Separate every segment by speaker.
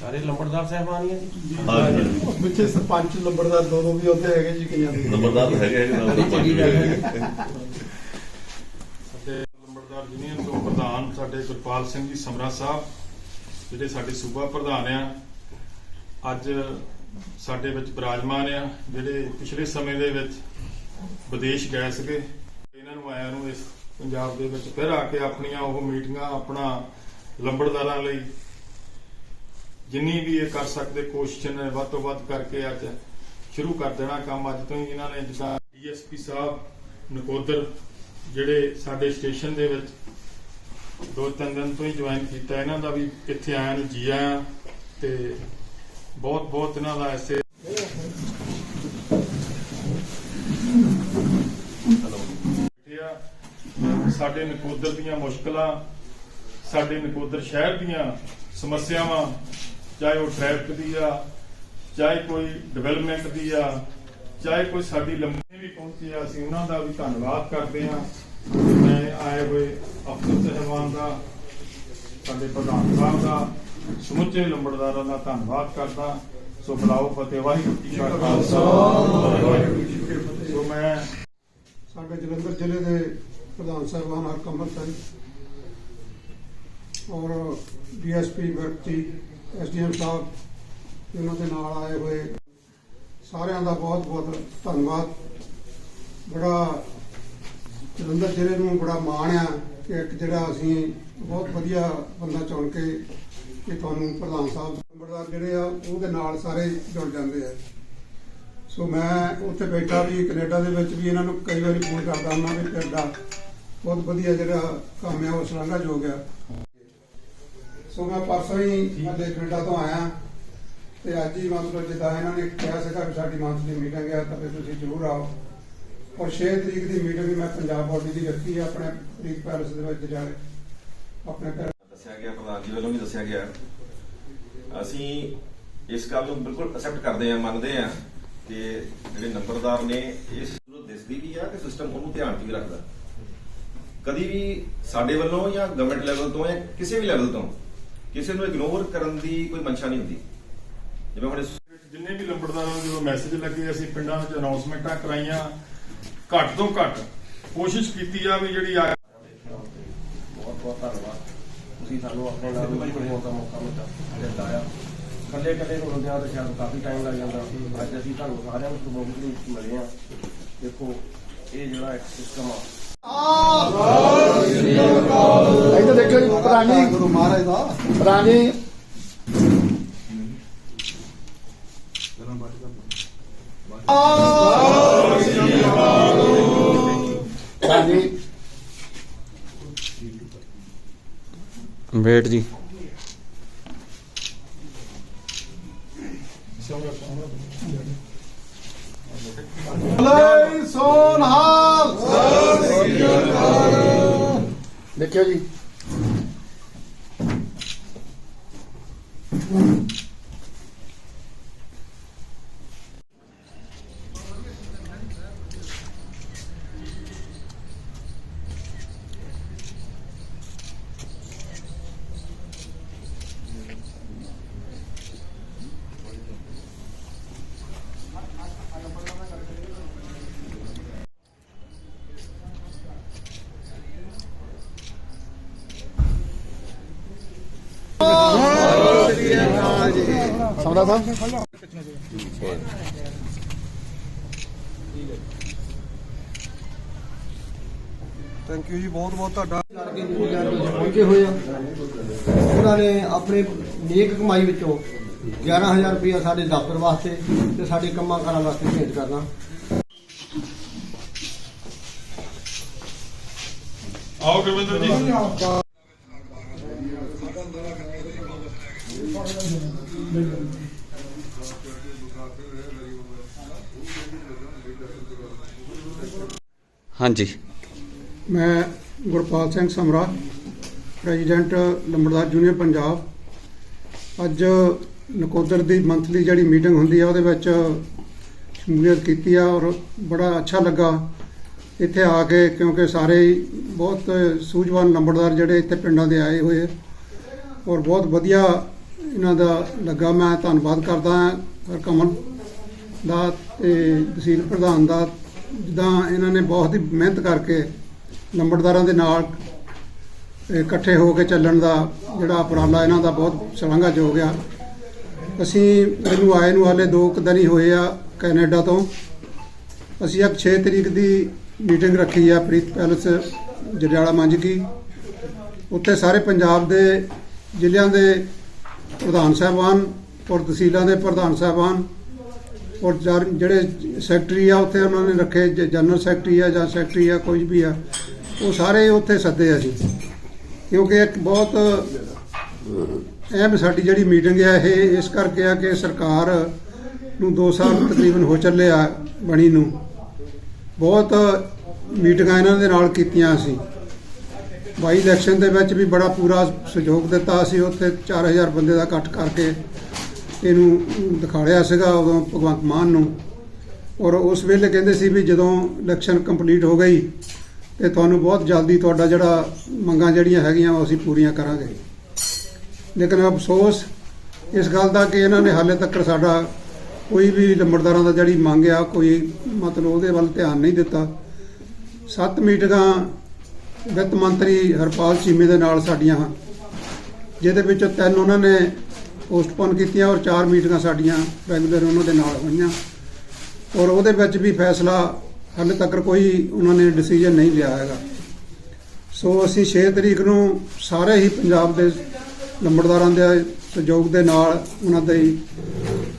Speaker 1: ਸਾਰੇ ਲੰਬੜਦਾਰ ਸਾਹਿਬਾਨ ਹੀ ਆ ਜੀ।
Speaker 2: ਹਾਂਜੀ।
Speaker 3: ਵਿੱਚੇ ਸਰਪੰਚ ਲੰਬੜਦਾਰ ਦੋ ਦੋ ਵੀ ਉੱਥੇ ਹੈਗੇ ਜੀ ਕਈਆਂ ਦੇ।
Speaker 2: ਨੰਬਰਦਾਰ ਤਾਂ ਹੈਗੇ ਹੈਗੇ
Speaker 1: ਚੰਗੀ ਗੱਲ ਹੈ।
Speaker 4: ਸਾਡੇ ਲੰਬੜਦਾਰ ਯੂਨੀਅਨ ਤੋਂ ਪ੍ਰਧਾਨ ਸਾਡੇ ਗੁਰਪਾਲ ਸਿੰਘ ਜੀ ਸਮਰਾ ਸਾਹਿਬ ਜਿਹੜੇ ਸਾਡੇ ਸੂਬਾ ਪ੍ਰਧਾਨ ਆ ਅੱਜ ਸਾਡੇ ਵਿੱਚ ਬਿਰਾਜਮਾਨ ਆ ਜਿਹੜੇ ਪਿਛਲੇ ਸਮੇਂ ਦੇ ਵਿੱਚ ਵਿਦੇਸ਼ ਗਏ ਸੀਗੇ ਇਹਨਾਂ ਨੂੰ ਆਇਆਂ ਨੂੰ ਇਸ ਪੰਜਾਬ ਦੇ ਵਿੱਚ ਫਿਰ ਆ ਕੇ ਆਪਣੀਆਂ ਉਹ ਮੀਟਿੰਗਾਂ ਆਪਣਾ ਲੰਬੜਦਾਰਾਂ ਲਈ ਜਿੰਨੀ ਵੀ ਇਹ ਕਰ ਸਕਦੇ, ਕੋਸ਼ਿਸ਼ ਨੇ ਵੱਧ ਤੋਂ ਵੱਧ ਕਰਕੇ ਅੱਜ ਸ਼ੁਰੂ ਕਰ ਦੇਣਾ ਕੰਮ। ਅੱਜ ਤੋਂ ਹੀ ਇਹਨਾਂ ਨੇ ਜਿੱਦਾਂ ਡੀਐਸਪੀ ਸਾਹਿਬ, ਨਕੋਦਰ, ਜਿਹੜੇ ਸਾਡੇ ਸਟੇਸ਼ਨ ਦੇ ਵਿੱਚ ਦੋ ਤਿੰਨ ਦਿਨ ਤੋਂ ਹੀ ਜੁਆਇਨ ਕੀਤਾ, ਇਹਨਾਂ ਦਾ ਵੀ ਇੱਥੇ ਆਇਆ ਨੂੰ ਜੀ ਆਇਆਂ। ਤੇ ਬਹੁਤ ਬਹੁਤ ਇਹਨਾਂ ਦਾ ਐਸੇ ਸਾਡੇ ਨਕੋਦਰ ਦੀਆਂ ਮੁਸ਼ਕਲਾਂ, ਸਾਡੇ ਨਕੋਦਰ ਸ਼ਹਿਰ ਦੀਆਂ ਸਮੱਸਿਆਵਾਂ ਚਾਹੇ ਉਹ ਟ੍ਰੈਫਿਕ ਦੀ ਆ, ਚਾਹੇ ਕੋਈ ਡਿਵੈਲਪਮੈਂਟ ਦੀ ਆ, ਚਾਹੇ ਕੋਈ ਸਾਡੀ ਲੰਬੇ ਵੀ ਪਹੁੰਚੇ ਆ, ਅਸੀਂ ਉਹਨਾਂ ਦਾ ਵੀ ਧੰਨਵਾਦ ਕਰਦੇ ਆ ਮੈਂ ਆਏ ਹੋਏ ਅਫਸਰ ਸਹਿਬਾਨ ਦਾ, ਸਾਡੇ ਪ੍ਰਧਾਨ ਸਾਹਿਬ ਦਾ, ਸਮੁੱਚੇ ਲੰਬੜਦਾਰਾਂ ਦਾ ਧੰਨਵਾਦ ਕਰਦਾ। ਸੋ ਬਲਾਓ ਫਤਿਹ, ਵਾਹਿਗੁਰੂ ਜੀ ਕਾ ਖਾਲਸਾ। ਵਾਹਿਗੁਰੂ ਜੀ ਕੀ ਫਤਿਹ ਸੋ ਮੈਂ
Speaker 3: ਸਾਡੇ ਜਲੰਧਰ ਜ਼ਿਲ੍ਹੇ ਦੇ ਪ੍ਰਧਾਨ ਸਾਹਿਬਾਨ ਹਰਕਮਲ ਸਿੰਘ ਔਰ ਡੀਐਸਪੀ ਵਿਅਕਤੀ ਐਸਡੀਐਮ ਸਾਹਿਬ ਉਹਨਾਂ ਦੇ ਨਾਲ ਆਏ ਹੋਏ ਸਾਰਿਆਂ ਦਾ ਬਹੁਤ ਬਹੁਤ ਧੰਨਵਾਦ। ਬੜਾ ਜਲੰਧਰ ਜ਼ਿਲ੍ਹੇ ਨੂੰ ਬੜਾ ਮਾਣ ਆ ਕਿ ਇੱਕ ਜਿਹੜਾ ਅਸੀਂ ਬਹੁਤ ਵਧੀਆ ਬੰਦਾ ਚੁਣ ਕੇ ਕਿ ਤੁਹਾਨੂੰ ਪ੍ਰਧਾਨ ਸਾਹਿਬ ਨੰਬਰਦਾਰ ਜਿਹੜੇ ਆ, ਉਹਦੇ ਨਾਲ ਸਾਰੇ ਜੁੜ ਜਾਂਦੇ ਆ। ਸੋ ਮੈਂ ਉੱਥੇ ਬੈਠਾ ਵੀ, ਕੈਨੇਡਾ ਦੇ ਵਿੱਚ ਵੀ ਇਹਨਾਂ ਨੂੰ ਕਈ ਵਾਰੀ ਫੋਨ ਕਰਦਾ ਹਾਂ ਵੀ ਤੁਹਾਡਾ ਬਹੁਤ ਵਧੀਆ ਜਿਹੜਾ ਕੰਮ ਆ, ਉਹ ਸ਼ਲਾਘਾਯੋਗ ਆ। ਸੋ ਮੈਂ ਪਰਸੋਂ ਹੀ ਹਾਲੇ ਕੈਨੇਡਾ ਤੋਂ ਆਇਆ ਤੇ ਅੱਜ ਹੀ ਮਤਲਬ ਜਿੱਦਾਂ ਇਹਨਾਂ ਨੇ ਕਿਹਾ ਸੀਗਾ ਵੀ ਸਾਡੀ ਮੰਥਲੀ ਮੀਟਿੰਗ ਹੈ, ਤਾਂ ਫਿਰ ਤੁਸੀਂ ਜ਼ਰੂਰ ਆਓ। ਔਰ 6 ਤਰੀਕ ਦੀ ਮੀਟਿੰਗ ਵੀ ਮੈਂ ਪੰਜਾਬ ਬੋਡੀ ਦੀ ਰੱਖੀ ਹੈ, ਆਪਣੇ ਪ੍ਰੀਤ ਪੈਲਸ ਦੇ ਵਿੱਚ ਜਾ ਆਪਣੇ ਘਰ।
Speaker 5: ਦੱਸਿਆ ਗਿਆ, ਪ੍ਰਧਾਨ ਜੀ ਵੱਲੋਂ ਵੀ ਦੱਸਿਆ ਗਿਆ। ਅਸੀਂ ਇਸ ਗੱਲ ਨੂੰ ਬਿਲਕੁਲ ਅਸੈਪਟ ਕਰਦੇ ਹਾਂ, ਮੰਨਦੇ ਹਾਂ ਕਿ ਜਿਹੜੇ ਨੰਬਰਦਾਰ ਨੇ ਇਸ ਨੂੰ ਦਿਸਦੀ ਵੀ ਆ ਕਿ ਸਿਸਟਮ ਉਹਨੂੰ ਧਿਆਨ 'ਚ ਵੀ ਰੱਖਦਾ। ਕਦੀ ਵੀ ਸਾਡੇ ਵੱਲੋਂ ਜਾਂ ਗਵਰਨਮੈਂਟ ਲੈਵਲ ਤੋਂ ਜਾਂ ਕਿਸੇ ਵੀ ਲੈਵਲ ਤੋਂ ਕਿਸੇ ਨੂੰ ਇਗਨੋਰ ਕਰਨ ਦੀ ਕੋਈ ਮਨਸ਼ਾ ਨਹੀਂ ਹੁੰਦੀ। ਜਿਵੇਂ ਹੁਣ
Speaker 4: ਜਿੰਨੇ ਵੀ ਲੰਬੜਦਾਰਾਂ ਨੂੰ ਜਦੋਂ ਮੈਸੇਜ ਲੱਗੇ ਅਸੀਂ ਪਿੰਡਾਂ ਵਿੱਚ ਅਨਾਉਂਸਮੈਂਟਾਂ ਕਰਾਈਆਂ ਘੱਟ ਤੋਂ ਘੱਟ ਕੋਸ਼ਿਸ਼ ਕੀਤੀ ਆ ਵੀ ਜਿਹੜੀ ਆ
Speaker 1: ਬਹੁਤ ਬਹੁਤ ਧੰਨਵਾਦ। ਤੁਸੀਂ ਸਾਨੂੰ ਆਪਣੇ ਨਾਲ ਮਿਲਣ ਦਾ ਮੌਕਾ ਮਿਲਿਆ ਦਿੱਤਾ ਆ ਕੱਲੇ ਕੱਲੇ ਨੂੰ ਹੁੰਦਿਆਂ ਤਾਂ ਸ਼ਾਇਦ ਕਾਫੀ ਟਾਈਮ ਲੱਗ ਜਾਂਦਾ। ਅੱਜ ਅਸੀਂ ਤੁਹਾਨੂੰ ਸਾਰਿਆਂ ਨੂੰ ਪ੍ਰਮੋਟ ਨੂੰ ਮਿਲੇ ਆ। ਦੇਖੋ ਇਹ ਜਿਹੜਾ ਇੱਕ ਸਿਸਟਮ ਆ
Speaker 3: ਇੱਥੇ ਦੇਖੋ ਜੀ ਪੁਰਾਣੀ ਗੁਰੂ ਮਹਾਰਾਜ ਦਾ। ਪੁਰਾਣੀ
Speaker 6: ਵੇਟ ਜੀ।
Speaker 3: ਲੈ ਸੋਨਹਾਲ ਦੇਖਿਓ ਜੀ। ਸਮਰਾ ਸਾਹਿਬ
Speaker 7: ਥੈਂਕ ਯੂ ਜੀ ਬਹੁਤ ਬਹੁਤ ਤੁਹਾਡਾ।
Speaker 8: ਕਰਕੇ ਪਹੁੰਚੇ ਹੋਏ ਆ। ਉਹਨਾਂ ਨੇ ਆਪਣੇ ਨੇਕ ਕਮਾਈ ਵਿੱਚੋਂ 11000 ਰੁਪਇਆ ਸਾਡੇ ਦਫ਼ਤਰ ਵਾਸਤੇ ਤੇ ਸਾਡੇ ਕੰਮਾਂ ਕਾਰਾਂ ਵਾਸਤੇ ਭੇਜ ਕਰਨਾ।
Speaker 4: ਆਓ ਗੁਰਵਿੰਦਰ ਜੀ।
Speaker 6: ਹਾਂਜੀ।
Speaker 3: ਮੈਂ ਗੁਰਪਾਲ ਸਿੰਘ ਸਮਰਾ, ਪ੍ਰੈਜ਼ੀਡੈਂਟ ਲੰਬੜਦਾਰ ਯੂਨੀਅਨ ਪੰਜਾਬ। ਅੱਜ ਨਕੋਦਰ ਦੀ ਮੰਥਲੀ ਜਿਹੜੀ ਮੀਟਿੰਗ ਹੁੰਦੀ ਆ, ਉਹਦੇ ਵਿੱਚ ਸ਼ਮੂਲੀਅਤ ਕੀਤੀ ਆ ਔਰ ਬੜਾ ਅੱਛਾ ਲੱਗਾ। ਇੱਥੇ ਆ ਕੇ ਕਿਉਂਕਿ ਸਾਰੇ ਬਹੁਤ ਸੂਝਵਾਨ ਲੰਬੜਦਾਰ ਜਿਹੜੇ ਇੱਥੇ ਪਿੰਡਾਂ ਦੇ ਆਏ ਹੋਏ ਔਰ ਬਹੁਤ ਵਧੀਆ ਇਹਨਾਂ ਦਾ ਲੱਗਾ। ਮੈਂ ਧੰਨਵਾਦ ਕਰਦਾ ਹਾਂ ਹਰਕਮਲ ਦਾ ਤੇ ਤਹਿਸੀਲ ਪ੍ਰਧਾਨ ਦਾ ਜਿੱਦਾਂ ਇਹਨਾਂ ਨੇ ਬਹੁਤ ਹੀ ਮਿਹਨਤ ਕਰਕੇ ਲੰਬੜਦਾਰਾਂ ਦੇ ਨਾਲ ਇਕੱਠੇ ਹੋ ਕੇ ਚੱਲਣ ਦਾ ਜਿਹੜਾ ਉਪਰਾਲਾ ਇਹਨਾਂ ਦਾ ਬਹੁਤ ਸ਼ਲਾਘਾਯੋਗ ਆ। ਅਸੀਂ ਮੈਨੂੰ ਆਏ ਨੂੰ ਹਾਲੇ ਦੋ ਕੁ ਦਿਨ ਹੀ ਹੋਏ ਆ ਕੈਨੇਡਾ ਤੋਂ। ਅਸੀਂ ਇੱਕ 6 ਤਰੀਕ ਦੀ ਮੀਟਿੰਗ ਰੱਖੀ ਆ ਪ੍ਰੀਤ ਪੈਲਸ ਜੜਿਆਲਾ ਮੰਜਕੀ ਉੱਥੇ ਸਾਰੇ ਪੰਜਾਬ ਦੇ ਜ਼ਿਲ੍ਹਿਆਂ ਦੇ ਪ੍ਰਧਾਨ ਸਾਹਿਬਾਨ ਔਰ ਤਹਿਸੀਲਾਂ ਦੇ ਪ੍ਰਧਾਨ ਸਾਹਿਬਾਨ ਔਰ ਜਿਹੜੇ ਸੈਕਟਰੀ ਆ, ਉੱਥੇ ਉਹਨਾਂ ਨੇ ਰੱਖੇ, ਜ- ਜਨਰਲ ਸੈਕਟਰੀ ਆ ਜਾਂ ਸੈਕਟਰੀ ਆ, ਕੋਈ ਵੀ ਆ, ਉਹ ਸਾਰੇ ਉੱਥੇ ਸੱਦੇ ਅਸੀਂ ਕਿਉਂਕਿ ਇੱਕ ਬਹੁਤ ਅਹਿਮ ਸਾਡੀ ਜਿਹੜੀ ਮੀਟਿੰਗ ਆ, ਇਹ ਇਸ ਕਰਕੇ ਆ ਕਿ ਸਰਕਾਰ ਨੂੰ 2 ਸਾਲ ਤਕਰੀਬਨ ਹੋ ਚੱਲੇ ਆ ਬਣੀ ਨੂੰ। ਬਹੁਤ ਮੀਟਿੰਗਾਂ ਇਹਨਾਂ ਦੇ ਨਾਲ ਕੀਤੀਆਂ ਅਸੀਂ ਬਾਈ ਇਲੈਕਸ਼ਨ ਦੇ ਵਿੱਚ ਵੀ ਬੜਾ ਪੂਰਾ ਸਹਿਯੋਗ ਦਿੱਤਾ ਅਸੀਂ ਉੱਥੇ 4000 ਬੰਦੇ ਦਾ ਇਕੱਠ ਕਰਕੇ ਇਹਨੂੰ ਦਿਖਾੜਿਆ ਸੀਗਾ ਉਦੋਂ ਭਗਵੰਤ ਮਾਨ ਨੂੰ। ਔਰ ਉਸ ਵੇਲੇ ਕਹਿੰਦੇ ਸੀ ਵੀ ਜਦੋਂ ਇਲੈਕਸ਼ਨ ਕੰਪਲੀਟ ਹੋ ਗਈ, ਤੇ ਤੁਹਾਨੂੰ ਬਹੁਤ ਜਲਦੀ ਤੁਹਾਡਾ ਜਿਹੜਾ ਮੰਗਾਂ ਜਿਹੜੀਆਂ ਹੈਗੀਆਂ ਉਹ ਅਸੀਂ ਪੂਰੀਆਂ ਕਰਾਂਗੇ। ਲੇਕਿਨ ਅਫਸੋਸ ਇਸ ਗੱਲ ਦਾ ਕਿ ਇਹਨਾਂ ਨੇ ਹਾਲੇ ਤੱਕ ਸਾਡਾ ਕੋਈ ਵੀ ਲੰਬੜਦਾਰਾਂ ਦਾ ਜਿਹੜੀ ਮੰਗ ਆ, ਕੋਈ ਮਤਲਬ ਉਹਦੇ ਵੱਲ ਧਿਆਨ ਨਹੀਂ ਦਿੱਤਾ। ਸੱਤ ਮੀਟਿੰਗਾਂ ਵਿੱਤ ਮੰਤਰੀ ਹਰਪਾਲ ਚੀਮੇ ਦੇ ਨਾਲ ਸਾਡੀਆਂ ਜਿਹਦੇ ਵਿੱਚੋਂ ਤਿੰਨ ਉਹਨਾਂ ਨੇ ਪੋਸਟਪੋਨ ਕੀਤੀਆਂ ਔਰ ਚਾਰ ਮੀਟਿੰਗਾਂ ਸਾਡੀਆਂ ਰੈਗੂਲਰ ਉਹਨਾਂ ਦੇ ਨਾਲ ਹੋਈਆਂ। ਔਰ ਉਹਦੇ ਵਿੱਚ ਵੀ ਫੈਸਲਾ ਹਾਲੇ ਤੱਕ ਕੋਈ ਉਹਨਾਂ ਨੇ ਡਿਸੀਜਨ ਨਹੀਂ ਲਿਆ ਹੈਗਾ। ਸੋ ਅਸੀਂ 6 ਤਰੀਕ ਨੂੰ ਸਾਰੇ ਹੀ ਪੰਜਾਬ ਦੇ ਲੰਬੜਦਾਰਾਂ ਦੇ ਸਹਿਯੋਗ ਦੇ ਨਾਲ ਉਹਨਾਂ ਦੇ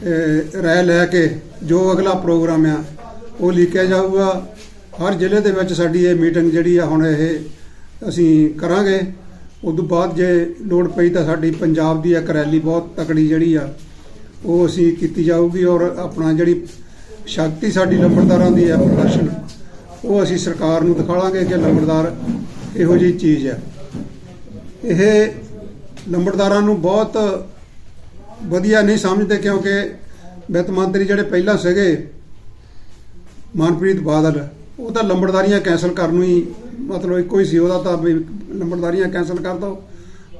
Speaker 3: ਅਹ, ਰਾਏ ਲੈ ਕੇ ਜੋ ਅਗਲਾ ਪ੍ਰੋਗਰਾਮ ਆ ਉਹ ਲਿਖਿਆ ਜਾਊਗਾ। ਹਰ ਜ਼ਿਲ੍ਹੇ ਦੇ ਵਿੱਚ ਸਾਡੀ ਇਹ ਮੀਟਿੰਗ ਜਿਹੜੀ ਆ ਹੁਣ ਇਹ ਅਸੀਂ ਕਰਾਂਗੇ। ਉਸ ਤੋਂ ਬਾਅਦ ਜੇ ਲੋੜ ਪਈ ਤਾਂ ਸਾਡੀ ਪੰਜਾਬ ਦੀ ਇੱਕ ਰੈਲੀ ਬਹੁਤ ਤਕੜੀ ਜਿਹੜੀ ਆ, ਉਹ ਅਸੀਂ ਕੀਤੀ ਜਾਊਗੀ ਔਰ ਆਪਣਾ ਜਿਹੜੀ ਸ਼ਕਤੀ ਸਾਡੀ ਲੰਬੜਦਾਰਾਂ ਦੀ ਹੈ ਪ੍ਰਦਰਸ਼ਨ, ਉਹ ਅਸੀਂ ਸਰਕਾਰ ਨੂੰ ਦਿਖਾਵਾਂਗੇ ਕਿ ਲੰਬੜਦਾਰ ਇਹੋ ਜਿਹੀ ਚੀਜ਼ ਹੈ ਇਹ ਲੰਬੜਦਾਰਾਂ ਨੂੰ ਬਹੁਤ ਵਧੀਆ ਨਹੀਂ ਸਮਝਦੇ ਕਿਉਂਕਿ ਵਿੱਤ ਮੰਤਰੀ ਜਿਹੜੇ ਪਹਿਲਾਂ ਸੀਗੇ, ਮਨਪ੍ਰੀਤ ਬਾਦਲ, ਉਹ ਤਾਂ ਲੰਬੜਦਾਰੀਆਂ ਕੈਂਸਲ ਕਰਨ ਨੂੰ ਹੀ ਮਤਲਬ ਇੱਕੋ ਹੀ ਸੀ, ਉਹਦਾ ਤਾਂ ਵੀ ਲੰਬੜਦਾਰੀਆਂ ਕੈਂਸਲ ਕਰ ਦਿਓ,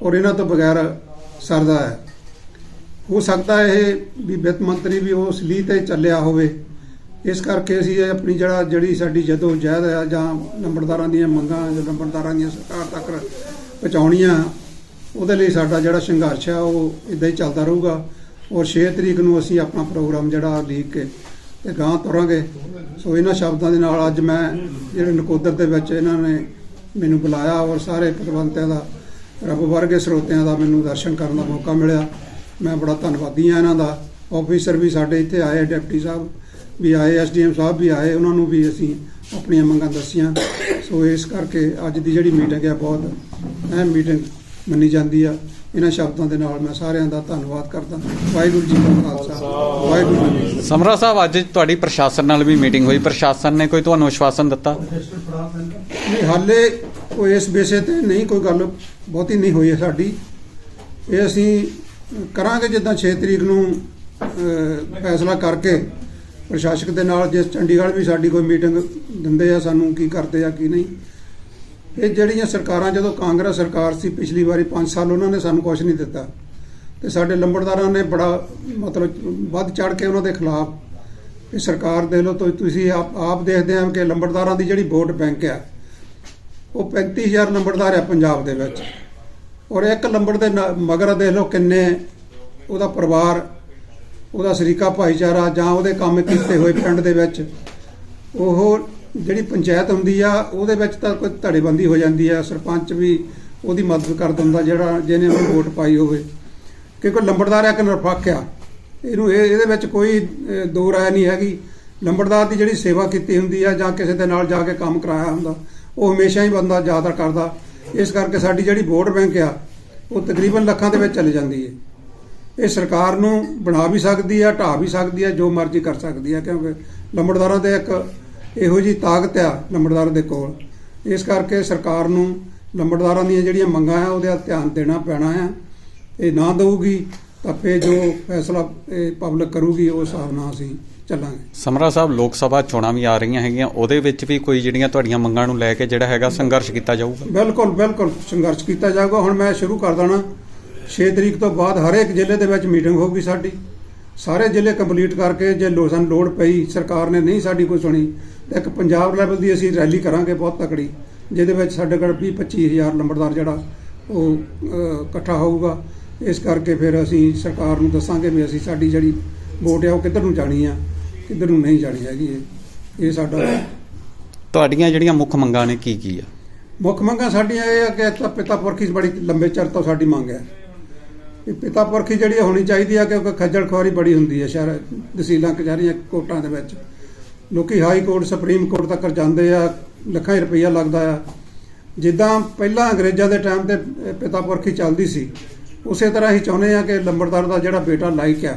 Speaker 3: ਔਰ ਇਹਨਾਂ ਤੋਂ ਬਗੈਰ ਸਰਦਾ ਹੈ। ਹੋ ਸਕਦਾ ਇਹ ਵੀ ਵਿੱਤ ਮੰਤਰੀ ਵੀ ਉਸ ਲਈ ਤੇ ਚੱਲਿਆ ਹੋਵੇ। ਇਸ ਕਰਕੇ ਅਸੀਂ ਇਹ ਆਪਣੀ ਜਿਹੜਾ, ਜਿਹੜੀ ਸਾਡੀ ਜਦੋਂ ਜਹਿਦ ਹੈ ਜਾਂ ਨੰਬਰਦਾਰਾਂ ਦੀਆਂ ਮੰਗਾਂ, ਜਾਂ ਨੰਬਰਦਾਰਾਂ ਦੀਆਂ ਸਰਕਾਰ ਤੱਕ ਪਹੁੰਚਾਉਣੀਆਂ, ਉਹਦੇ ਲਈ ਸਾਡਾ ਜਿਹੜਾ ਸੰਘਰਸ਼ ਆ, ਉਹ ਇਦਾਂ ਹੀ ਚੱਲਦਾ ਰਹੂਗਾ। ਔਰ 6 ਤਰੀਕ ਨੂੰ ਅਸੀਂ ਆਪਣਾ ਪ੍ਰੋਗਰਾਮ ਜਿਹੜਾ ਲੀਕ ਕੇ ਤੇ ਗਾਂ ਤੁਰਾਂਗੇ। ਸੋ ਇਹਨਾਂ ਸ਼ਬਦਾਂ ਦੇ ਨਾਲ ਅੱਜ ਮੈਂ ਜਿਹੜੇ ਨਕੋਦਰ ਦੇ ਵਿੱਚ ਇਹਨਾਂ ਨੇ ਮੈਨੂੰ ਬੁਲਾਇਆ ਔਰ ਸਾਰੇ ਪਤਵੰਤਿਆਂ ਦਾ, ਰੱਬ ਵਰਗੇ ਸਰੋਤਿਆਂ ਦਾ ਮੈਨੂੰ ਦਰਸ਼ਨ ਕਰਨ ਦਾ ਮੌਕਾ ਮਿਲਿਆ। ਮੈਂ ਬੜਾ ਧੰਨਵਾਦੀ ਆ ਇਹਨਾਂ ਦਾ। ਆਫੀਸਰ ਵੀ ਸਾਡੇ ਇੱਥੇ ਆਏ ਡਿਪਟੀ ਸਾਹਿਬ ਵੀ ਆਏ ਐਸਡੀਐਮ ਸਾਹਿਬ ਵੀ ਆਏ, ਉਹਨਾਂ ਨੂੰ ਵੀ ਅਸੀਂ ਆਪਣੀਆਂ ਮੰਗਾਂ ਦੱਸੀਆਂ। ਸੋ ਇਸ ਕਰਕੇ ਅੱਜ ਦੀ ਜਿਹੜੀ ਮੀਟਿੰਗ ਹੈ, ਬਹੁਤ ਅਹਿਮ ਮੀਟਿੰਗ ਮੰਨੀ ਜਾਂਦੀ ਆ। ਇਹਨਾਂ ਸ਼ਬਦਾਂ ਦੇ ਨਾਲ ਮੈਂ ਸਾਰਿਆਂ ਦਾ ਧੰਨਵਾਦ ਕਰਦਾ। ਵਾਹਿਗੁਰੂ ਜੀ ਕਾ ਖਾਲਸਾ ਵਾਹਿਗੁਰੂ ਜੀ ਕੀ ਫਤਿਹ।
Speaker 6: ਸਮਰਾ ਸਾਹਿਬ ਅੱਜ ਤੁਹਾਡੀ ਪ੍ਰਸ਼ਾਸਨ ਨਾਲ ਵੀ ਮੀਟਿੰਗ ਹੋਈ। ਪ੍ਰਸ਼ਾਸਨ ਨੇ ਕੋਈ ਤੁਹਾਨੂੰ ਆਸ਼ਵਾਸਨ ਦਿੱਤਾ?
Speaker 3: ਨਹੀਂ ਹਾਲੇ ਕੋਈ ਇਸ ਵਿਸ਼ੇ ਤੇ ਨਹੀਂ ਕੋਈ ਗੱਲ ਬਹੁਤੀ ਨਹੀਂ ਹੋਈ ਹੈ ਸਾਡੀ। ਇਹ ਅਸੀਂ ਕਰਾਂਗੇ ਜਿੱਦਾਂ 6 ਤਰੀਕ ਨੂੰ ਅਹ, ਫੈਸਲਾ ਕਰਕੇ ਪ੍ਰਸ਼ਾਸਕ ਦੇ ਨਾਲ ਜੇ ਚੰਡੀਗੜ੍ਹ ਵੀ ਸਾਡੀ ਕੋਈ ਮੀਟਿੰਗ ਦਿੰਦੇ ਆ ਸਾਨੂੰ ਕੀ ਕਰਦੇ ਆ ਕੀ ਨਹੀਂ। ਇਹ ਜਿਹੜੀਆਂ ਸਰਕਾਰਾਂ, ਜਦੋਂ ਕਾਂਗਰਸ ਸਰਕਾਰ ਸੀ ਪਿਛਲੀ ਵਾਰੀ 5 ਸਾਲ ਉਹਨਾਂ ਨੇ ਸਾਨੂੰ ਕੁਝ ਨਹੀਂ ਦਿੱਤਾ। ਤੇ ਸਾਡੇ ਲੰਬੜਦਾਰਾਂ ਨੇ ਬੜਾ ਮਤਲਬ ਵੱਧ ਚੜ ਕੇ ਉਹਨਾਂ ਦੇ ਖਿਲਾਫ ਇਹ ਸਰਕਾਰ ਦੇ ਲੋ ਤੁਸੀਂ ਆਪ ਆਪ ਦੇਖਦੇ ਆ ਕਿ ਲੰਬੜਦਾਰਾਂ ਦੀ ਜਿਹੜੀ ਵੋਟ ਬੈਂਕ ਆ, ਉਹ 35000 ਲੰਬੜਦਾਰ ਆ ਪੰਜਾਬ ਦੇ ਵਿੱਚ। ਔਰ ਇੱਕ ਲੰਬੜ ਦੇ ਨਾ- ਮਗਰ ਦੇਖ ਲਓ ਕਿੰਨੇ ਉਹਦਾ ਪਰਿਵਾਰ, ਉਹਦਾ ਸ਼ਰੀਕਾ ਭਾਈਚਾਰਾ ਜਾਂ ਉਹਦੇ ਕੰਮ ਕੀਤੇ ਹੋਏ ਪਿੰਡ ਦੇ ਵਿੱਚ, ਉਹ ਜਿਹੜੀ ਪੰਚਾਇਤ ਹੁੰਦੀ ਆ, ਉਹਦੇ ਵਿੱਚ ਤਾਂ ਕੋਈ ਧੜੇਬੰਦੀ ਹੋ ਜਾਂਦੀ ਆ, ਸਰਪੰਚ ਵੀ ਉਹਦੀ ਮਦਦ ਕਰ ਦਿੰਦਾ ਜਿਹੜਾ ਜਿਹਨੇ ਉਹਨੂੰ ਵੋਟ ਪਾਈ ਹੋਵੇ। ਕਿਉਂਕਿ ਲੰਬੜਦਾਰ ਇੱਕ ਨਿਰਪੱਖ ਆ। ਇਹਨੂੰ ਇਹ, ਇਹਦੇ ਵਿੱਚ ਕੋਈ ਦੋ ਰਾਏ ਨਹੀਂ ਹੈਗੀ। ਲੰਬੜਦਾਰ ਦੀ ਜਿਹੜੀ ਸੇਵਾ ਕੀਤੀ ਹੁੰਦੀ ਆ ਜਾਂ ਕਿਸੇ ਦੇ ਨਾਲ ਜਾ ਕੇ ਕੰਮ ਕਰਾਇਆ ਹੁੰਦਾ, ਉਹ ਹਮੇਸ਼ਾ ਹੀ ਬੰਦਾ ਜ਼ਿਆਦਾ ਕਰਦਾ। ਇਸ ਕਰਕੇ ਸਾਡੀ ਜਿਹੜੀ ਵੋਟ ਬੈਂਕ ਆ, ਉਹ ਤਕਰੀਬਨ ਲੱਖਾਂ ਦੇ ਵਿੱਚ ਚਲੀ ਜਾਂਦੀ ਹੈ ਇਹ ਸਰਕਾਰ ਨੂੰ ਬਣਾ ਵੀ ਸਕਦੀ ਆ, ਢਾਹ ਵੀ ਸਕਦੀ ਆ, ਜੋ ਮਰਜ਼ੀ ਕਰ ਸਕਦੀ ਆ, ਕਿਉਂਕਿ ਲੰਬੜਦਾਰਾਂ ਦੇ ਇੱਕ ਇਹੋ ਜੀ ਤਾਕਤ ਆ ਲੰਬੜਦਾਰਾਂ ਦੇ ਕੋਲ। ਇਸ ਕਰਕੇ ਸਰਕਾਰ ਨੂੰ ਲੰਬੜਦਾਰਾਂ ਦੀਆਂ ਜਿਹੜੀਆਂ ਮੰਗਾਂ ਆ ਉਹਦੇ ਵੱਲ ਧਿਆਨ ਦੇਣਾ ਪੈਣਾ ਆ। ਇਹ ਨਾ ਦਊਗੀ ਤਾਂ ਫੇ ਜੋ ਫੈਸਲਾ ਇਹ ਪਬਲਿਕ ਕਰੂਗੀ ਉਸ ਹਿਸਾਬ ਨਾਲ ਅਸੀਂ ਚੱਲਾਂਗੇ।
Speaker 6: ਸਮਰਾ ਸਾਹਿਬ ਲੋਕ ਸਭਾ ਚੋਣਾਂ ਵੀ ਆ ਰਹੀਆਂ ਹੈਗੀਆਂ ਉਹਦੇ ਵਿੱਚ ਵੀ ਕੋਈ ਜਿਹੜੀਆਂ ਤੁਹਾਡੀਆਂ ਮੰਗਾਂ ਨੂੰ ਲੈ ਕੇ ਜਿਹੜਾ ਹੈਗਾ ਸੰਘਰਸ਼ ਕੀਤਾ ਜਾਊਗਾ?
Speaker 3: ਬਿਲਕੁਲ ਬਿਲਕੁਲ ਸੰਘਰਸ਼ ਕੀਤਾ ਜਾਊਗਾ। ਹੁਣ ਮੈਂ ਸ਼ੁਰੂ ਕਰ ਦੇਣਾ 6 ਤਰੀਕ ਤੋਂ ਬਾਅਦ ਹਰੇਕ ਜ਼ਿਲ੍ਹੇ ਦੇ ਵਿੱਚ ਮੀਟਿੰਗ ਹੋਊਗੀ ਸਾਡੀ। ਸਾਰੇ ਜ਼ਿਲ੍ਹੇ ਕੰਪਲੀਟ ਕਰਕੇ ਜੇ ਲੋ ਸਾਨੂੰ ਲੋੜ ਪਈ ਸਰਕਾਰ ਨੇ ਨਹੀਂ ਸਾਡੀ ਕੋਈ ਸੁਣੀ ਤਾਂ ਇੱਕ ਪੰਜਾਬ ਲੈਵਲ ਦੀ ਅਸੀਂ ਰੈਲੀ ਕਰਾਂਗੇ ਬਹੁਤ ਤਕੜੀ ਜਿਹਦੇ ਵਿੱਚ ਸਾਡੇ ਕੋਲ 20 25000 ਲੰਬੜਦਾਰ ਜਿਹੜਾ ਉਹ ਇਕੱਠਾ ਹੋਊਗਾ। ਇਸ ਕਰਕੇ ਫਿਰ ਅਸੀਂ ਸਰਕਾਰ ਨੂੰ ਦੱਸਾਂਗੇ ਵੀ ਅਸੀਂ ਸਾਡੀ ਜਿਹੜੀ ਵੋਟ ਆ ਉਹ ਕਿੱਧਰ ਨੂੰ ਜਾਣੀ ਆ ਕਿੱਧਰ ਨੂੰ ਨਹੀਂ ਜਾਣੀ ਹੈਗੀ ਇਹ। ਸਾਡਾ
Speaker 6: ਤੁਹਾਡੀਆਂ ਜਿਹੜੀਆਂ ਮੁੱਖ ਮੰਗਾਂ ਨੇ ਕੀ ਕੀ ਆ?
Speaker 3: ਮੁੱਖ ਮੰਗਾਂ ਸਾਡੀਆਂ ਇਹ ਆ ਕਿ ਪਿਤਾ ਪੁਰਖੀ ਬੜੀ ਲੰਬੇ ਚਿਰ ਤੋਂ ਸਾਡੀ ਮੰਗ ਹੈ। ਕਿ ਪਿਤਾ ਪੁਰਖੀ ਜਿਹੜੀ ਹੋਣੀ ਚਾਹੀਦੀ ਆ ਕਿਉਂਕਿ ਖੱਜਲ ਖੁਆਰੀ ਬੜੀ ਹੁੰਦੀ ਹੈ ਸ਼ਹਿਰ ਤਹਿਸੀਲਾਂ ਕਚਹਿਰੀਆਂ ਕੋਰਟਾਂ ਦੇ ਵਿੱਚ। ਲੋਕੀ ਹਾਈ ਕੋਰਟ, ਸੁਪਰੀਮ ਕੋਰਟ ਤੱਕ ਜਾਂਦੇ ਆ, ਲੱਖਾਂ ਹੀ ਰੁਪਈਆ ਲੱਗਦਾ ਆ। ਜਿੱਦਾਂ ਪਹਿਲਾਂ ਅੰਗਰੇਜ਼ਾਂ ਦੇ ਟਾਈਮ ਤੇ ਪਿਤਾ ਪੁਰਖੀ ਚੱਲਦੀ ਸੀ, ਉਸੇ ਤਰ੍ਹਾਂ ਹੀ ਚਾਹੁੰਦੇ ਆ ਕਿ ਲੰਬੜਦਾਰ ਦਾ ਜਿਹੜਾ ਬੇਟਾ ਲਾਇਕ ਆ,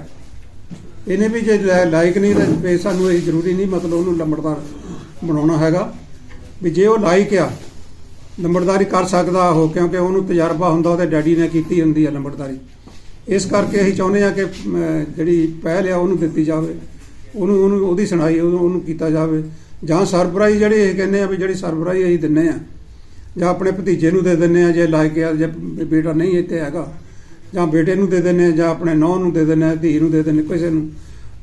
Speaker 3: ਇਹਨੇ ਵੀ ਜੇ ਲਾਇ- ਲਾਇਕ ਨਹੀਂ, ਤਾਂ ਫਿਰ ਸਾਨੂੰ ਇਹ ਜ਼ਰੂਰੀ ਨਹੀਂ ਮਤਲਬ ਉਹਨੂੰ ਲੰਬੜਦਾਰ ਬਣਾਉਣਾ ਹੈਗਾ, ਵੀ ਜੇ ਉਹ ਲਾਇਕ ਆ, ਲੰਬੜਦਾਰੀ ਕਰ ਸਕਦਾ ਉਹ, ਕਿਉਂਕਿ ਉਹਨੂੰ ਤਜਰਬਾ ਹੁੰਦਾ, ਉਹਦੇ ਡੈਡੀ ਨੇ ਕੀਤੀ ਹੁੰਦੀ ਹੈ ਲੰਬੜਦਾਰੀ। ਇਸ ਕਰਕੇ ਅਸੀਂ ਚਾਹੁੰਦੇ ਆ ਕਿ ਜਿਹੜੀ ਪਹਿਲ ਆ, ਉਹਨੂੰ ਦਿੱਤੀ ਜਾਵੇ। ਉਹਨੂੰ ਉਹਨੂੰ ਉਹਦੀ ਸੁਣਾਈ ਉਹਨੂੰ ਉਹਨੂੰ ਕੀਤਾ ਜਾਵੇ ਜਾਂ ਸਰਬਰਾਈ ਜਿਹੜੀ ਇਹ ਕਹਿੰਦੇ ਆ ਵੀ ਜਿਹੜੀ ਸਰਬਰਾਈ ਅਸੀਂ ਦਿੰਨੇ ਆ ਜਾਂ ਆਪਣੇ ਭਤੀਜੇ ਨੂੰ ਦੇ ਦਿੰਨੇ ਆ ਜੇ ਲਾਇਕ ਆ, ਜੇ ਬੇਟਾ ਨਹੀਂ ਇੱਥੇ ਹੈਗਾ ਜਾਂ ਬੇਟੇ ਨੂੰ ਦੇ ਦਿੰਨੇ ਆ ਜਾਂ ਆਪਣੇ ਨੌਂ ਨੂੰ ਦੇ ਦਿੰਨੇ ਆ, ਧੀ ਨੂੰ ਦੇ ਦਿੰਨੇ ਕਿਸੇ ਨੂੰ,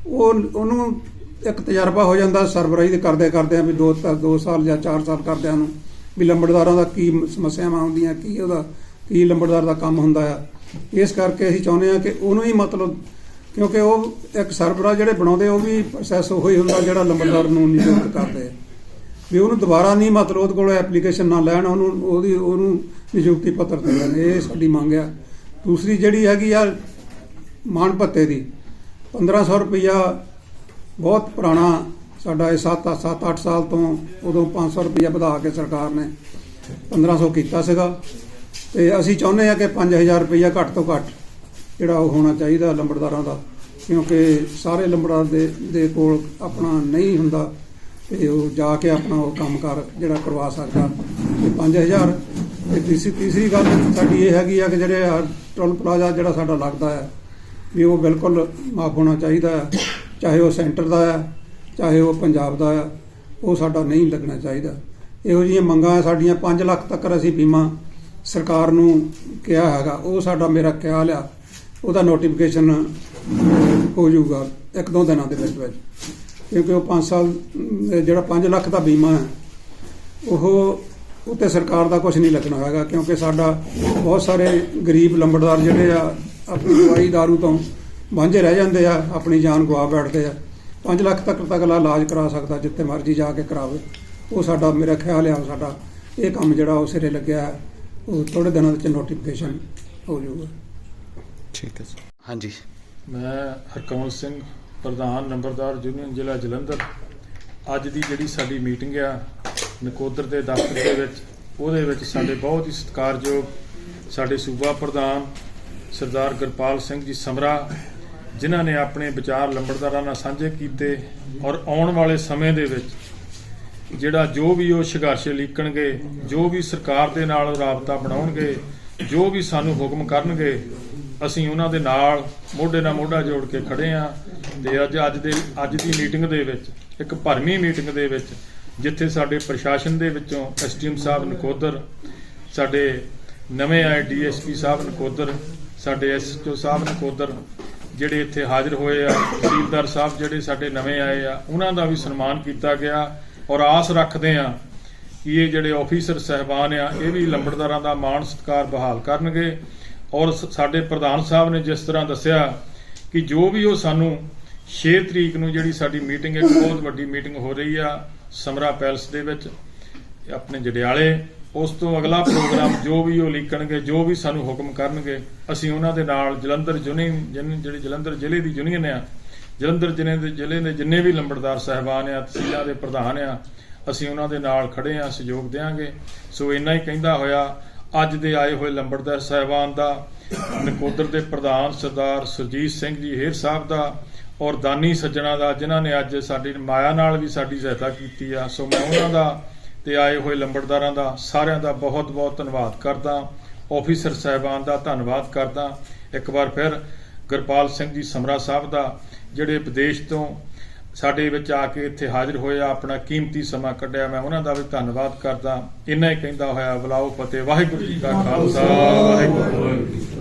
Speaker 3: ਉਹ ਉਹਨੂੰ ਇੱਕ ਤਜਰਬਾ ਹੋ ਜਾਂਦਾ ਸਰਬਰਾਈ ਦੇ ਕਰਦੇ ਕਰਦੇ ਆ ਵੀ ਦੋ ਦੋ ਸਾਲ ਜਾਂ 4 ਸਾਲ ਕਰਦਿਆਂ ਨੂੰ ਵੀ ਲੰਬੜਦਾਰਾਂ ਦਾ ਕੀ ਸਮੱਸਿਆਵਾਂ ਆਉਂਦੀਆਂ, ਕੀ ਉਹਦਾ, ਕੀ ਲੰਬੜਦਾਰ ਦਾ ਕੰਮ ਹੁੰਦਾ ਆ। ਇਸ ਕਰਕੇ ਅਸੀਂ ਚਾਹੁੰਦੇ ਆ ਕਿ ਉਹਨੂੰ ਹੀ ਮਤਲਬ ਕਿਉਂਕਿ ਉਹ ਇੱਕ ਸਰਬਰਾਹ ਜਿਹੜੇ ਬਣਾਉਂਦੇ, ਉਹ ਵੀ ਪ੍ਰੋਸੈਸ ਉਹੀ ਹੁੰਦਾ ਜਿਹੜਾ ਲੰਬੜਦਾਰ ਨੂੰ ਨਿਯੁਕਤ ਕਰਦੇ। ਆ ਵੀ ਉਹਨੂੰ ਦੁਬਾਰਾ ਨਹੀਂ ਮਤਲਬ ਉਹਦੇ ਕੋਲ ਐਪਲੀਕੇਸ਼ਨ ਨਾ ਲੈਣ, ਉਹਨੂੰ, ਉਹਦੀ, ਉਹਨੂੰ ਨਿਯੁਕਤੀ ਪੱਤਰ ਦੇ ਦੇਣ। ਇਹ ਸਾਡੀ ਮੰਗ ਆ। ਦੂਸਰੀ ਜਿਹੜੀ ਹੈਗੀ ਆ ਮਾਣ ਭੱਤੇ ਦੀ 1500 ਰੁਪਈਆ ਬਹੁਤ ਪੁਰਾਣਾ ਸਾਡਾ ਇਹ 7 7 8 ਸਾਲ ਤੋਂ ਉਦੋਂ 500 ਰੁਪਈਆ ਵਧਾ ਕੇ ਸਰਕਾਰ ਨੇ 1500 ਕੀਤਾ ਸੀਗਾ। ਤੇ ਅਸੀਂ ਚਾਹੁੰਦੇ ਆ ਕਿ 5000 ਰੁਪਈਆ ਘੱਟ ਤੋਂ ਘੱਟ ਜਿਹੜਾ ਉਹ ਹੋਣਾ ਚਾਹੀਦਾ ਲੰਬੜਦਾਰਾਂ ਦਾ, ਕਿਉਂਕਿ ਸਾਰੇ ਲੰਬੜਦਾਰ ਦੇ ਦੇ ਕੋਲ ਆਪਣਾ ਨਹੀਂ ਹੁੰਦਾ ਤੇ ਉਹ ਜਾ ਕੇ ਆਪਣਾ ਉਹ ਕੰਮਕਾਰ ਜਿਹੜਾ ਕਰਵਾ ਸਕਦਾ। ਤੇ 5000 ਤੇ ਤੀਸਰੀ ਤੀਸਰੀ ਗੱਲ ਸਾਡੀ ਇਹ ਹੈਗੀ ਆ ਕਿ ਜਿਹੜੇ ਆਹ ਟੋਲ ਪਲਾਜ਼ਾ ਜਿਹੜਾ ਸਾਡਾ ਲੱਗਦਾ ਹੈ ਵੀ ਉਹ ਬਿਲਕੁਲ ਮਾਫ ਹੋਣਾ ਚਾਹੀਦਾ ਹੈ ਚਾਹੇ ਉਹ ਸੈਂਟਰ ਦਾ ਹੈ ਚਾਹੇ ਉਹ ਪੰਜਾਬ ਦਾ ਹੈ ਉਹ ਸਾਡਾ ਨਹੀਂ ਲੱਗਣਾ ਚਾਹੀਦਾ। ਇਹੋ ਜਿਹੀਆਂ ਮੰਗਾਂ ਸਾਡੀਆਂ 5 ਲੱਖ ਤੱਕ ਅਸੀਂ ਬੀਮਾ ਸਰਕਾਰ ਨੂੰ ਕਿਹਾ ਹੈਗਾ, ਉਹ ਸਾਡਾ ਮੇਰਾ ਖਿਆਲ ਆ ਉਹਦਾ ਨੋਟੀਫਿਕੇਸ਼ਨ ਹੋ ਜਾਊਗਾ ਇੱਕ ਦੋ ਦਿਨਾਂ ਦੇ ਵਿੱਚ ਵਿੱਚ। ਕਿਉਂਕਿ ਉਹ 5 ਸਾਲ ਜਿਹੜਾ 5 ਲੱਖ ਦਾ ਬੀਮਾ ਹੈ ਉਹ ਉੱਤੇ ਸਰਕਾਰ ਦਾ ਕੁਝ ਨਹੀਂ ਲੱਗਣਾ ਹੈਗਾ ਕਿਉਂਕਿ ਸਾਡਾ ਬਹੁਤ ਸਾਰੇ ਗਰੀਬ ਲੰਬੜਦਾਰ ਜਿਹੜੇ ਆ ਆਪਣੀ ਦਵਾਈ ਦਾਰੂ ਤੋਂ ਵਾਂਝੇ ਰਹਿ ਜਾਂਦੇ ਆ ਆਪਣੀ ਜਾਨ ਗਵਾ ਬੈਠਦੇ ਆ। 5 ਲੱਖ ਤੱਕ ਤੱਕ ਅਗਲਾ ਇਲਾਜ ਕਰਾ ਸਕਦਾ ਜਿੱਥੇ ਮਰਜ਼ੀ ਜਾ ਕੇ ਕਰਾਵੇ। ਉਹ ਸਾਡਾ ਮੇਰਾ ਖਿਆਲ ਆ ਸਾਡਾ ਇਹ ਕੰਮ ਜਿਹੜਾ ਉਹ ਸਿਰੇ ਲੱਗਿਆ ਹੈ, ਉਹ ਥੋੜੇ ਦਿਨਾਂ ਵਿੱਚ ਨੋਟੀਫਿਕੇਸ਼ਨ ਹੋ ਜਾਊਗਾ।
Speaker 6: ਠੀਕ ਹੈ ਸਰ ਹਾਂਜੀ।
Speaker 4: ਮੈਂ ਹਰਕਮਲ ਸਿੰਘ ਪ੍ਰਧਾਨ ਨੰਬਰਦਾਰ ਯੂਨੀਅਨ ਜ਼ਿਲ੍ਹਾ ਜਲੰਧਰ। ਅੱਜ ਦੀ ਜਿਹੜੀ ਸਾਡੀ ਮੀਟਿੰਗ ਆ ਨਕੋਦਰ ਦੇ ਦਫ਼ਤਰ ਦੇ ਵਿੱਚ ਉਹਦੇ ਵਿੱਚ ਸਾਡੇ ਬਹੁਤ ਹੀ ਸਤਿਕਾਰਯੋਗ ਸਾਡੇ ਸੂਬਾ ਪ੍ਰਧਾਨ ਸਰਦਾਰ ਗੁਰਪਾਲ ਸਿੰਘ ਜੀ ਸਮਰਾ ਜਿਨ੍ਹਾਂ ਨੇ ਆਪਣੇ ਵਿਚਾਰ ਲੰਬੜਦਾਰਾਂ ਨਾਲ ਸਾਂਝੇ ਕੀਤੇ ਔਰ ਆਉਣ ਵਾਲੇ ਸਮੇਂ ਦੇ ਵਿੱਚ ਜਿਹੜਾ ਜੋ ਵੀ ਉਹ ਸੰਘਰਸ਼ ਲੀਕਣਗੇ ਜੋ ਵੀ ਸਰਕਾਰ ਦੇ ਨਾਲ ਰਾਬਤਾ ਬਣਾਉਣਗੇ ਜੋ ਵੀ ਸਾਨੂੰ ਹੁਕਮ ਕਰਨਗੇ ਅਸੀਂ ਉਹਨਾਂ ਦੇ ਨਾਲ ਮੋਢੇ ਨਾਲ ਮੋਢਾ ਜੋੜ ਕੇ ਖੜੇ ਆ ਤੇ ਅੱਜ ਅੱਜ ਦੇ ਅੱਜ ਦੀ ਮੀਟਿੰਗ ਦੇ ਵਿੱਚ, ਇੱਕ ਭਰਮੀ ਮੀਟਿੰਗ ਦੇ ਵਿੱਚ, ਜਿੱਥੇ ਸਾਡੇ ਪ੍ਰਸ਼ਾਸਨ ਦੇ ਵਿੱਚੋਂ ਐਸਡੀਐਮ ਸਾਹਿਬ ਨਕੋਦਰ, ਸਾਡੇ ਨਵੇਂ ਆਏ ਡੀਐਸਪੀ ਸਾਹਿਬ ਨਕੋਦਰ, ਸਾਡੇ ਐਸਐਚਓ ਸਾਹਿਬ ਨਕੋਦਰ ਜਿਹੜੇ ਇੱਥੇ ਹਾਜ਼ਰ ਹੋਏ ਆ, ਤਹਿਸੀਲਦਾਰ ਸਾਹਿਬ ਜਿਹੜੇ ਸਾਡੇ ਨਵੇਂ ਆਏ ਆ, ਉਹਨਾਂ ਦਾ ਵੀ ਸਨਮਾਨ ਕੀਤਾ ਗਿਆ ਔਰ ਆਸ ਰੱਖਦੇ ਆ ਕਿ ਇਹ ਜਿਹੜੇ ਆਫੀਸਰ ਸਹਿਬਾਨ ਆ, ਇਹ ਵੀ ਲੰਬੜਦਾਰਾਂ ਦਾ ਮਾਣ ਸਤਿਕਾਰ ਬਹਾਲ ਕਰਨਗੇ। ਔਰ ਸਾਡੇ ਪ੍ਰਧਾਨ ਸਾਹਿਬ ਨੇ ਜਿਸ ਤਰ੍ਹਾਂ ਦੱਸਿਆ ਕਿ ਜੋ ਵੀ ਉਹ ਸਾਨੂੰ 6 ਤਰੀਕ ਨੂੰ ਜਿਹੜੀ ਸਾਡੀ ਮੀਟਿੰਗ ਹੈ ਬਹੁਤ ਵੱਡੀ ਮੀਟਿੰਗ ਹੋ ਰਹੀ ਆ ਸਮਰਾ ਪੈਲਸ ਦੇ ਵਿੱਚ, ਆਪਣੇ ਜੜਿਆਲੇ, ਉਸ ਤੋਂ ਅਗਲਾ ਪ੍ਰੋਗਰਾਮ ਜੋ ਵੀ ਉਹ ਲਿਖਣਗੇ ਜੋ ਵੀ ਸਾਨੂੰ ਹੁਕਮ ਕਰਨਗੇ, ਅਸੀਂ ਉਹਨਾਂ ਦੇ ਨਾਲ ਜਲੰਧਰ ਯੂਨੀਅਨ ਜਿਹੜੀ ਜਲੰਧਰ ਜ਼ਿਲ੍ਹੇ ਦੀ ਯੂਨੀਅਨ ਆ, ਜਲੰਧਰ ਜ਼ਿਲ੍ਹੇ ਦੇ ਜ਼ਿਲ੍ਹੇ ਦੇ ਜਿੰਨੇ ਵੀ ਲੰਬੜਦਾਰ ਸਹਿਬਾਨ ਆ, ਤਹਿਸੀਲਾਂ ਦੇ ਪ੍ਰਧਾਨ ਆ, ਅਸੀਂ ਉਹਨਾਂ ਦੇ ਨਾਲ ਖੜੇ ਆ, ਸਹਿਯੋਗ ਦੇਵਾਂਗੇ ਸੋ ਇੰਨਾ ਹੀ ਕਹਿੰਦਾ ਹੋਇਆ ਅੱਜ ਦੇ ਆਏ ਹੋਏ ਲੰਬੜਦਾਰ ਸਹਿਬਾਨ ਦਾ, ਨਕੋਦਰ ਦੇ ਪ੍ਰਧਾਨ ਸਰਦਾਰ ਸੁਰਜੀਤ ਸਿੰਘ ਜੀ ਹੇਰ ਸਾਹਿਬ ਦਾ ਔਰ ਦਾਨੀ ਸੱਜਣਾ ਦਾ, ਜਿਨ੍ਹਾਂ ਨੇ ਅੱਜ ਸਾਡੀ ਮਾਇਆ ਨਾਲ ਵੀ ਸਾਡੀ ਸਹਾਇਤਾ ਕੀਤੀ ਆ। ਸੋ ਮੈਂ ਉਹਨਾਂ ਦਾ ਤੇ ਆਏ ਹੋਏ ਲੰਬੜਦਾਰਾਂ ਦਾ, ਸਾਰਿਆਂ ਦਾ ਬਹੁਤ ਬਹੁਤ ਧੰਨਵਾਦ ਕਰਦਾ। ਆਫੀਸਰ ਸਾਹਿਬਾਨ ਦਾ ਧੰਨਵਾਦ ਕਰਦਾ। ਇੱਕ ਵਾਰ ਫਿਰ ਗੁਰਪਾਲ ਸਿੰਘ ਜੀ ਸਮਰਾ ਸਾਹਿਬ ਦਾ, ਜਿਹੜੇ ਵਿਦੇਸ਼ ਤੋਂ ਸਾਡੇ ਵਿੱਚ ਆ ਕੇ ਇੱਥੇ ਹਾਜ਼ਰ ਹੋਇਆ, ਆਪਣਾ ਕੀਮਤੀ ਸਮਾਂ ਕੱਢਿਆ, ਮੈਂ ਉਹਨਾਂ ਦਾ ਵੀ ਧੰਨਵਾਦ ਕਰਦਾ। ਇੰਨਾ ਹੀ ਕਹਿੰਦਾ ਹੋਇਆ, ਬੁਲਾਓ ਫਤਿਹ, ਵਾਹਿਗੁਰੂ ਜੀ ਕਾ ਖਾਲਸਾ, ਵਾਹਿਗੁਰੂ ਜੀ